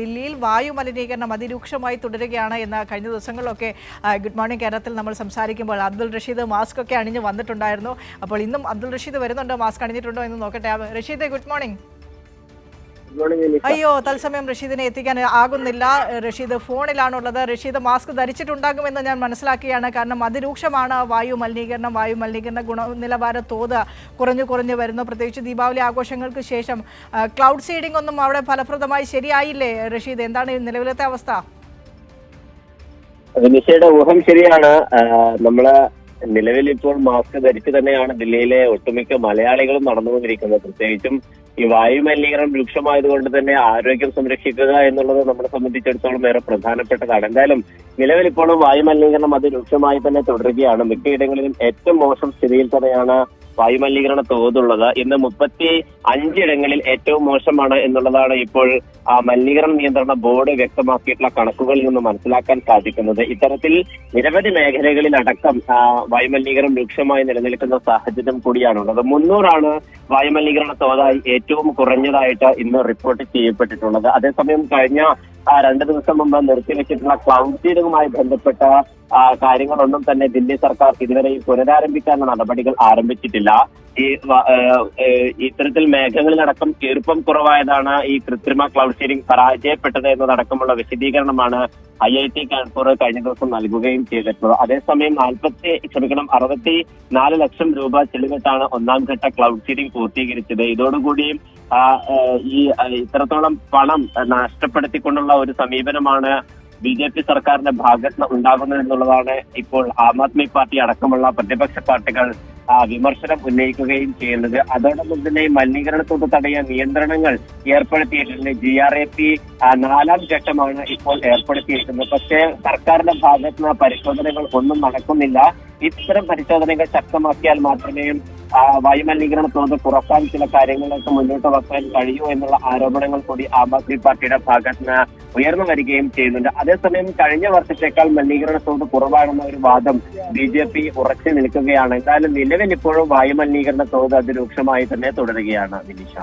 ദില്ലിയിൽ വായു മലിനീകരണം അതിരൂക്ഷമായി തുടരുകയാണ് എന്ന കഴിഞ്ഞ ദിവസങ്ങളിലൊക്കെ ഗുഡ് മോർണിംഗ് കേരളത്തിൽ നമ്മൾ സംസാരിക്കുമ്പോൾ അബ്ദുൾ റഷീദ് മാസ്ക് ഒക്കെ അണിഞ്ഞ് വന്നിട്ടുണ്ടായിരുന്നു. അപ്പോൾ ഇന്നും അബ്ദുൾ റഷീദ് വരുന്നുണ്ടോ? മാസ്ക് അണിഞ്ഞിട്ടുണ്ടോ എന്ന് നോക്കട്ടെ. റഷീദ് ഗുഡ് മോർണിംഗ് അയ്യോ തത്സമയം റഷീദിനെ എത്തിക്കാൻ ആകുന്നില്ല. റഷീദ് ഫോണിലാണുള്ളത്. റഷീദ് മാസ്ക് ധരിച്ചിട്ടുണ്ടാകുമെന്ന് ഞാൻ മനസ്സിലാക്കിയാണ്. കാരണം അതിരൂക്ഷമാണ് വായു മലിനീകരണം വായു മലിനീകരണ ഗുണനിലവാര തോത് കുറഞ്ഞു കുറഞ്ഞു വരുന്നു. പ്രത്യേകിച്ച് ദീപാവലി ആഘോഷങ്ങൾക്ക് ശേഷം ക്ലൗഡ് സീഡിംഗ് ഒന്നും അവിടെ ഫലപ്രദമായി ശരിയായില്ലേ? റഷീദ് എന്താണ് ഈ നിലവിലത്തെ അവസ്ഥ? നിഷയുടെ ഊഹം ശരിയാണ്. നമ്മൾ നിലവിൽ ഇപ്പോൾ മാസ്ക് ധരിച്ച് തന്നെയാണ് ദില്ലിയിലെ ഒട്ടുമിക്ക മലയാളികളും നടന്നുകൊണ്ടിരിക്കുന്നത്. പ്രത്യേകിച്ചും ഈ വായു മലിനീകരണം രൂക്ഷമായതുകൊണ്ട് തന്നെ ആരോഗ്യം സംരക്ഷിക്കുക എന്നുള്ളത് നമ്മളെ സംബന്ധിച്ചിടത്തോളം ഏറെ പ്രധാനപ്പെട്ടതാണ്. എന്തായാലും നിലവിൽ ഇപ്പോഴും വായു മലിനീകരണം അത് രൂക്ഷമായി തന്നെ തുടരുകയാണ്. മിക്കയിടങ്ങളിലും ഏറ്റവും മോശം സ്ഥിതിയിൽ തന്നെയാണ് വായു മലിനീകരണ തോതുള്ളത് ഇന്ന് മുപ്പത്തി അഞ്ചിടങ്ങളിൽ ഏറ്റവും മോശമാണ് എന്നുള്ളതാണ് ഇപ്പോൾ മലിനീകരണ നിയന്ത്രണ ബോർഡ് വ്യക്തമാക്കിയിട്ടുള്ള കണക്കുകളിൽ നിന്ന് മനസ്സിലാക്കാൻ സാധിക്കുന്നത്. ഇത്തരത്തിൽ നിരവധി മേഖലകളിൽ അടക്കം വായുമലിനീകരണം രൂക്ഷമായി നിലനിൽക്കുന്ന സാഹചര്യം കൂടിയാണുള്ളത്. മുന്നൂറാണ് വായുമലിനീകരണ തോതായി ഏറ്റവും കുറഞ്ഞതായിട്ട് ഇന്ന് റിപ്പോർട്ട് ചെയ്യപ്പെട്ടിട്ടുള്ളത്. അതേസമയം കഴിഞ്ഞ രണ്ട് ദിവസം മുമ്പ് നിർത്തിവെച്ചിട്ടുള്ള ക്ലൗഡ് സീഡിങ്ങുമായി ബന്ധപ്പെട്ട കാര്യങ്ങളൊന്നും തന്നെ ദില്ലി സർക്കാർ ഇതുവരെ പുനരാരംഭിക്കാനുള്ള നടപടികൾ ആരംഭിച്ചിട്ടില്ല. ഈ ഏഹ് ഏഹ് ഇത്തരത്തിൽ മേഘങ്ങളിലടക്കം ഈർപ്പം കുറവായതാണ് ഈ കൃത്രിമ ക്ലൗഡ് സീഡിംഗ് പരാജയപ്പെട്ടത് എന്നതടക്കമുള്ള വിശദീകരണമാണ് ഐ ഐ ടി കാൺപൂർ കഴിഞ്ഞ ദിവസം നൽകുകയും ചെയ്തിട്ടുള്ളത്. അതേസമയം നാൽപ്പത്തി ക്ഷമിക്കണം അറുപത്തി നാല് ലക്ഷം രൂപ ചെലവിട്ടാണ് ഒന്നാം ഘട്ട ക്ലൗഡ് സീഡിംഗ് പൂർത്തീകരിച്ചത്. ഇതോടുകൂടി ഈ ഇത്രത്തോളം പണം നഷ്ടപ്പെടുത്തിക്കൊണ്ടുള്ള ഒരു സമീപനമാണ് ബി ജെ പി സർക്കാരിന്റെ ഭാഗത്ത് ഉണ്ടാകുന്നത് എന്നുള്ളതാണ് ഇപ്പോൾ ആം ആദ്മി പാർട്ടി അടക്കമുള്ള പ്രതിപക്ഷ പാർട്ടികൾ വിമർശനം ഉന്നയിക്കുകയും ചെയ്യുന്നത്. അതോടൊപ്പം തന്നെ മലിനീകരണത്തോട് തടയാൻ നിയന്ത്രണങ്ങൾ ഏർപ്പെടുത്തിയിട്ടുണ്ട്. ജി ആർ എ പി നാലാം ഘട്ടമാണ് ഇപ്പോൾ ഏർപ്പെടുത്തിയിരിക്കുന്നത്. പക്ഷേ സർക്കാരിന്റെ ഭാഗത്ത് നിന്ന് പരിശോധനകൾ ഒന്നും നടക്കുന്നില്ല. ഇത്തരം പരിശോധനകൾ ശക്തമാക്കിയാൽ മാത്രമേ ആ, വായുമലിനീകരണ തോത് കുറയ്ക്കാൻ ചില കാര്യങ്ങളിലേക്ക് മുന്നോട്ട് വെക്കാൻ കഴിയൂ എന്നുള്ള ആരോപണങ്ങൾ കൂടി ആം ആദ്മി പാർട്ടിയുടെ ഭാഗത്ത് നിന്ന് ഉയർന്നു വരികയും ചെയ്യുന്നുണ്ട്. അതേസമയം കഴിഞ്ഞ വർഷത്തേക്കാൾ മലിനീകരണ തോത് കുറവാണെന്ന ഒരു വാദം ബി ജെ പി ഉറച്ചു നിൽക്കുകയാണ്. എന്തായാലും നിലവിൽ ഇപ്പോഴും വായുമലിനീകരണ തോത് അതിരൂക്ഷമായി തന്നെ തുടരുകയാണ് വിനിഷ.